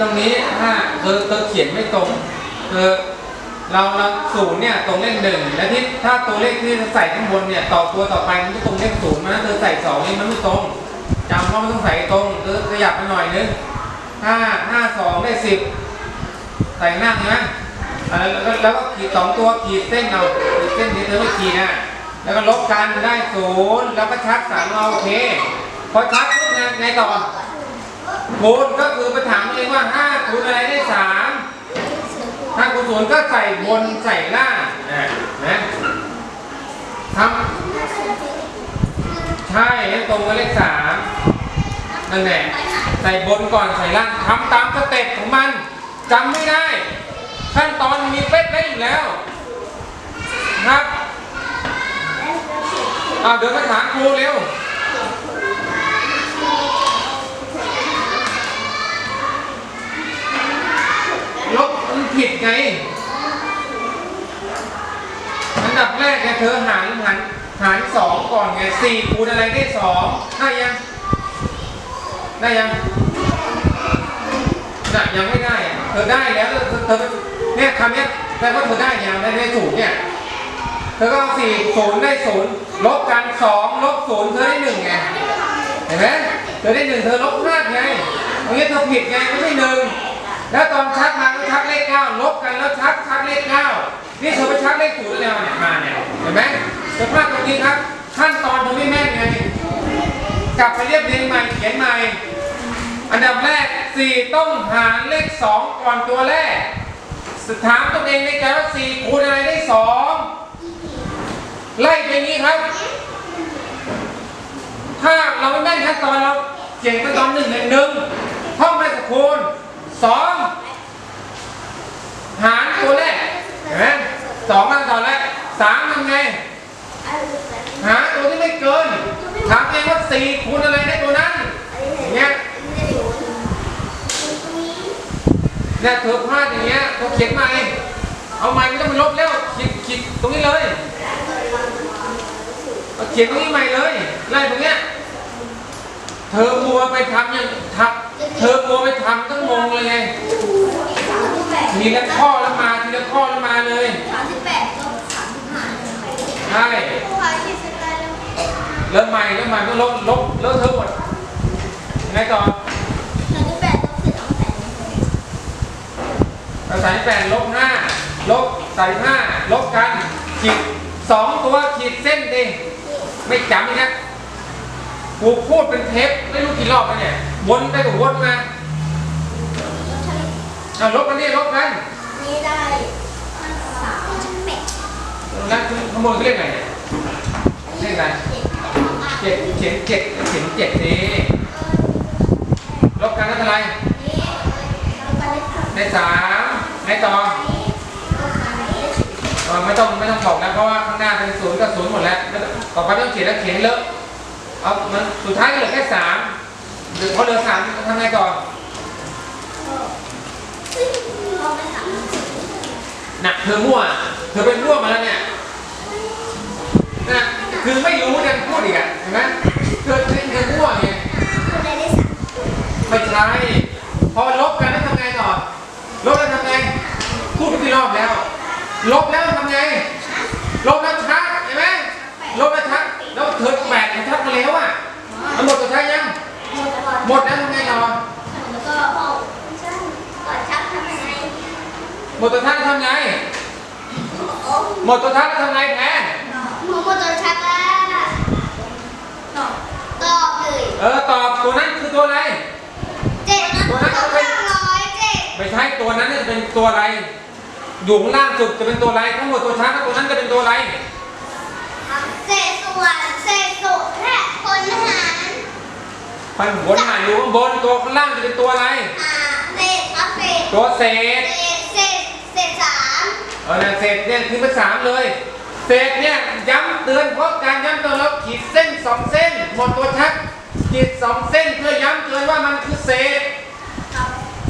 ตรงนี้ถ้าเธอเธอเขียนไม่ตรงเธอเราเราศูนย์เนี่ยตรงเลขหนึ่งและที่ถ้าตัวเลขที่ใส่ข้างบนเนี่ยต่อตัวต่อไปมันจะตรงเลขศูนย์นะเธอใส่สองนี่มันไม่ตรงจำว่ามันต้องใส่ตรงเธอขยับไปหน่อยนึงห้าห้าสองได้สิบใส่หน้าใช่ไหมอ่าแล้วก็แล้วก็ขีดสองตัวขีดเส้นเอาขีดเส้นที่เธอไม่ขีดนะแล้วก็ลบกันได้ศูนย์แล้วก็ชักสามเอาโอเคพอชักปุ๊บไงไงต่อ คูณก็คือไปถามเองว่า5คูณอะไรได้3ถ้าคูณศูนย์ก็ใส่บนใส่ล่างนะนะทำใช่ให้ตรงกับเลขสามนั่นแหละใส่บนก่อนใส่ล่างทำตามสเต็ปของมันจำไม่ได้ ขั้นตอนมีเป๊ะๆอยู่แล้วครับเอาเดี๋ยวมาถามครูเร็ว ลบมันผิดไง อันดับแร กเนี่ยเธอหารหารหารสองก่อนไงสี่คูณอะไรได้สองได้ยัง ได้ยังน่ะยังไม่ได้อะเธอได้แล้วเธอเธอเนี่ยคำเนี้ยแปลว่าเธอได้ยังได้ได้ศูนย์เนี่ยเธอก็เอาสี่ศูนย์ได้ศูนย์ลบกันสองลบศูนย์เธอได้หนึ่งไงเห็นไหมเธอได้หนึ่งเธอลบห้าไงตรงนี้เธอผิดไงไม่ใช่หนึ่งแล้วตอนชักมาก็ชักเลขเก้าลบกันแล้วชักชักเลขเก้า นี่เธอชักเลขสูตย์อะไรมาเนี่ยมาเนี่ยเห็นไหมเธอพลาดตรงนี้ครับ ขั้นตอนเธไม่แม่นไงกลับไปเรียบเรียงใหม่เขียนใหม่อันดับแรก 4 ต้องหารเลข 2 ก่อนตัวแรกถามตัวเองในใจว่า4คูณอะไรได้ 2 ไล่ไปนี้ครับ ถ้าเราไม่แม่นขั้นตอนเราเก่งขั้นตอนหนึ่งหนึ่งหนึ่งท่องไปสักคูณ2 สองขั้นตอนแรกสามทำไง หาตัวที่ไม่เกินถามเองว่าสี่คูณอะไรได้ตัวนั้นอย่างเงี้ยเนี่ยเธอพลาดอย่างเงี้ยเธอเขียนใหม่เอาใหม่ไม่ต้องไปลบแล้วขีดขีดตรงนี้เลยเอาเขียนตรงนี้ใหม่เลยไล่ตรงเนี้ยเธอมัวไปทำอย่างทับเธอมัวไปทำต้องงงเลยไงทีละข้อแล้วมาทีละข้อแล้วมาเลย ใช่เริ่มใหม่เริ่มใหม่ต้องลบลบเลอะเทอะหมดยังไงต่อเราใส่แปดลบห้าลบใส่ห้าลบกันขีดสองตัวขีดเส้นดิไม่จำอีกนะกูพูดเป็นเทปไม่รู้กี่รอบแล้วเนี่ยวนไปกับวนมาเอาลบกันนี่ลบกันแล้วขโมยเขาเรียกไงเรียกอะไรเจ็ดเขียนเจ็ดเขียนเจ็ดสิลบกันแล้เท่าไหรได้สามได้ต่อไม่ต้องไม่ต้องบอกแล้วเพราะว่าข้างหน้าเป็นศูนย์กับศูนย์หมดแล้วต่อไปต้องเขียนแล้วเขียนเลอะเอามันสุดท้ายก็เหลือแค่สามหรือพอเหลือสามทำไงก่อนหนักเธอมั่ว เธอเป็นมั่วมาแล้วเนี่ย นะคือไม่รู้ยังพูดอีกอะเห็นไหมเธอเธอเธอมั่วไงไม่ใช่พอลบกันแล้วทำไงต่อลบแล้วทำไงพูดไปกี่รอบแล้ว ลบแล้วทำไง ลบแล้วชักเห็นไหมลบแล้วชักแล้วเธอแบกมันชักมาแล้วอะมันหมดตัวชักยังหมดแล้วทำไงต่อหมดตัวชักแล้วทำไง หมดตัวชักแล้วทำไงแพ้ตอบเลยเออตอบตัวนั้นคือตัวอะไร เจ็ดนะต้องห้าร้อยเจ็ดไม่ใช่ตัวนั้นเนี่ยจะเป็นตัวอะไร อยู่ข้างล่างสุดจะเป็นตัวอะไรทั้งหมดตัวชักแล้วตัวนั้นจะเป็นตัวอะไร เศษส่วนเศษส่วนและผลหารมันบนหารอยู่ข้างบนตัวข้างล่างจะเป็นตัวอะไร อ่าเศษครับเศษตัวเศษเศษเศษเศษสามเออเนี่ยเศษเนี่ยคือเป็นสามเลย เศษเนี่ยย้ำเตือนเพราะการย้ำเตือนเราขีดเส้นสองเส้น หมดตัวชักขีดสองเส้นเพื่อย้ำเตือนว่ามันคือเศษ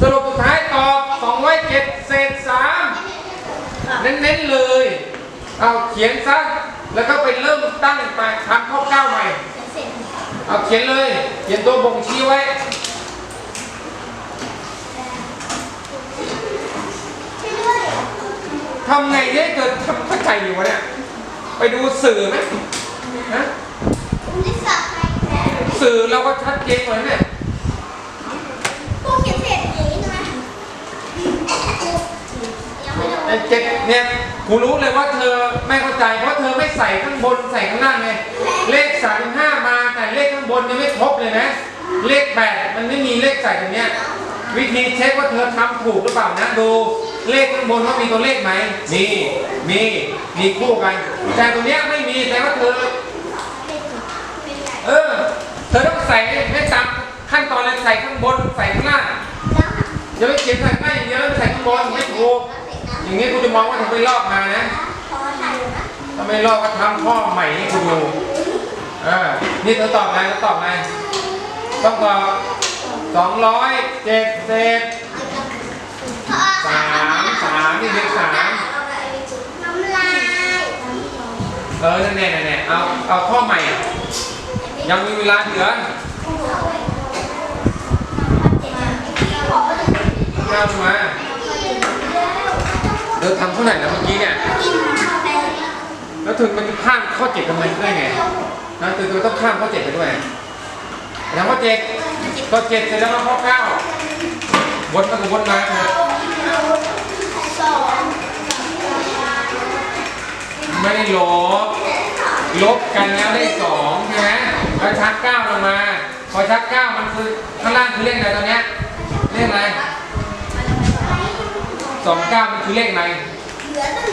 สรุปสุดท้ายตอบสองไว้เจ็ดเศษสามเน้นๆเลยเอาเขียนซะแล้วก็ไปเริ่มตั้งไปทำข้อเก้าใหม่เอาเขียนเลยเขียนตัวบ่งชี้ไว้ทำไงให้เกิดทำเข้าใจอยู่วะเนี่ย ไปดูสื่อไหมนะลิซ่าใครแพ้สื่อเราก็ชัดเจนกว่านี้เนี่ยพวกเขียนเศษอย่างนี้ใช่ไหมยังไม่โดนไอ้เจ็ดเนี่ยกูรู้เลยว่าเธอไม่เข้าใจเพราะเธอไม่ใส่ข้างบนใส่ข้างล่างไงเลขสามห้ามาแต่เลขข้างบนยังไม่ครบเลยนะ เลขแปดมันไม่มีเลขใส่ตรงเนี้ยวิธีเช็คว่าเธอทำถูกหรือเปล่านะดู เลขข้างบนว่ามีตัวเลขไหมมีมีมีคู่กัน แต่ตรงเนี้ยไม่มีแต่ว่าเธอเออเธอต้องใส่ให้ตามขั้นตอนเลยใส่ข้างบนใส่ข้างล่างอย่าไปเขียนใส่ข้างล่างอย่างเดียวแล้วใส่ข้างบนไม่ถูกอย่างนี้กูจะมองว่าเธอไปลอกมานะถ้าไม่ลอกก็ทำข้อใหม่ให้คุณดูเออนี่เธอตอบไงเธอตอบไงต้องตอบสองร้อยเจ็ดเศษสามสามนี่เลขสาม น้ำลาย เออนั่นแน่นั่นแน่เอาเอาข้อใหม่ ยังมีเวลาเหลือเก้ามาเธอทำเท่าไหร่แล้วเมื่อกี้เนี่ยแล้วถึงมันข้ามข้อเจ็ดทำไมได้ไงนะถึงมันต้องข้ามข้อเจ็ดไปด้วยแล้วข้อเจ็ดข้อเจ็ดเสร็จแล้วข้อเก้าวนมาวนมาสอง ไม่ได้ลบ ลบกันแล้วได้สองใช่ไหมแล้วชักเก้าลงมา พอชักเก้ามันคือข้างล่างคือเลขอะไรตอนเนี้ยเลขอะไรสองเก้ามันคือเลขอะไรเหลือตั้ง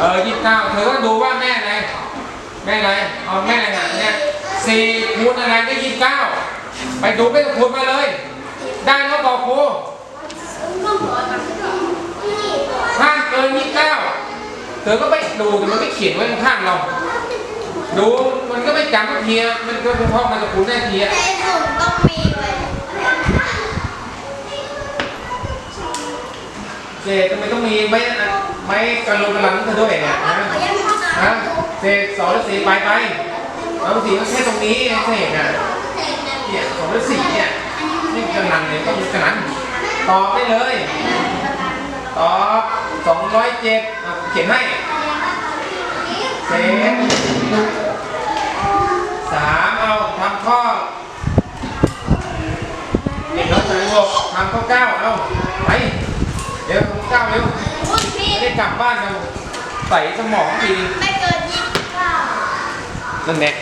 เออยี่สิบเก้าเธอก็ดูว่าแม่อะไรแม่อะไรเอาแม่อะไรเนี่ยสี่คูณอะไรได้ยี่สิบเก้าไปดูไปคูณมาเลย ได้แล้วบอกครูห้ามเกินยี่สิบเก้า ธอก็ไปดูแต่มันไม่เขียนไว้ข้างๆเรา ดูมันก็ไม่จำทีอะมันก็เพราะมันจะคูณได้ทีอะในสุ่มต้องมีไว้เศษทำไมต้องมีไม้ไม้กระโหลกกระหลังเธอด้วยเนี่ยนะขอยังไม่เข้าใจฮะเศษสองหรือสี่ไปไปเอาสี่มันแค่ตรงนี้ไอ้เศษน่ะเนี่ยสองหรือสี่เนี่ยนี่กำลังเนี่ยต้องมีกระนั้นตอบได้เลยตอบ สองร้อยเจ็ดเขียนให้เศษสามเอาทำข้อเด็กน้องสามหกทำข้อเก้าเอาไปเดี๋ยวข้อเก้าเร็วคุณพี่ไม่ได้กลับบ้านกันใส่สมองทีไม่เกินยี่สิบเก้านั่นแหละ